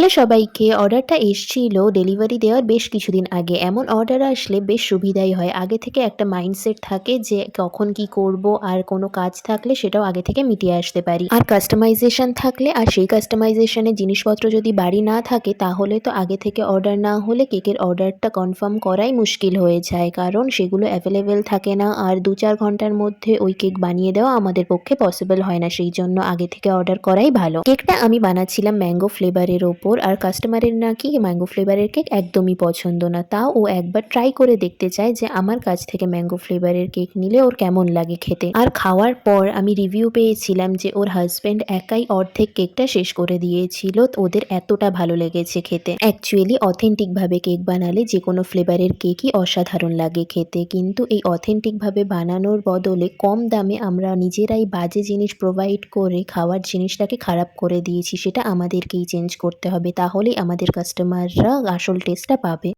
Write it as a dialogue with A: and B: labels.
A: Hello সবাইকে, অর্ডারটা এসছিল, ডেলিভারি দেওয়ার বেশ কিছুদিন আগে। এমন অর্ডার আসলে বেশ সুবিধাই হয়। আগে থেকে একটা মাইন্ডসেট থাকে যে কখন কি করব, আর কোনো কাজ থাকলে সেটাও আগে থেকে মিটিয়ে আসতে পারি। আর কাস্টমাইজেশন থাকলে, আর সেই কাস্টমাইজেশনের জিনিসপত্র যদি বাড়ি না থাকে, তাহলে তো আগে থেকে অর্ডার না হলে কেকের অর্ডারটা কনফার্ম করাই মুশকিল হয়ে যায়। কারণ সেগুলো অ্যাভেলেবেল থাকে না, আর দু চার ঘণ্টার মধ্যে ওই কেক বানিয়ে দেওয়া আমাদের পক্ষে পসিবল হয় না। সেই জন্য আগে থেকে অর্ডার করাই ভালো। কেকটা আমি বানাচ্ছিলাম ম্যাঙ্গো ফ্লেভারের ওপর। আর কাস্টমারের নাকি ম্যাঙ্গো ফ্লেভারের কেক একদমই পছন্দ না। তা ও একবার ট্রাই করে দেখতে চায় যে আমার কাছ থেকে ম্যাঙ্গো ফ্লেভারের কেক নিলে ওর কেমন লাগে খেতে। আর খাওয়ার পর আমি রিভিউ পেয়েছিলাম যে ওর হাজব্যান্ড একাই অর্ধেক কেকটা শেষ করে দিয়েছিল, ওদের এতটা ভালো লেগেছে খেতে। অ্যাকচুয়ালি অথেন্টিকভাবে কেক বানালে যে কোনো ফ্লেভারের কেকই অসাধারণ লাগে খেতে। কিন্তু এই অথেন্টিকভাবে বানানোর বদলে কম দামে আমরা নিজেরাই বাজে জিনিস প্রোভাইড করে, খাওয়ার জিনিসটাকে খারাপ করে দিয়েছি, সেটা আমাদেরকেই চেঞ্জ করতে হবে তাহলেই আমাদের কাস্টমাররা আসল টেস্টটা পাবে।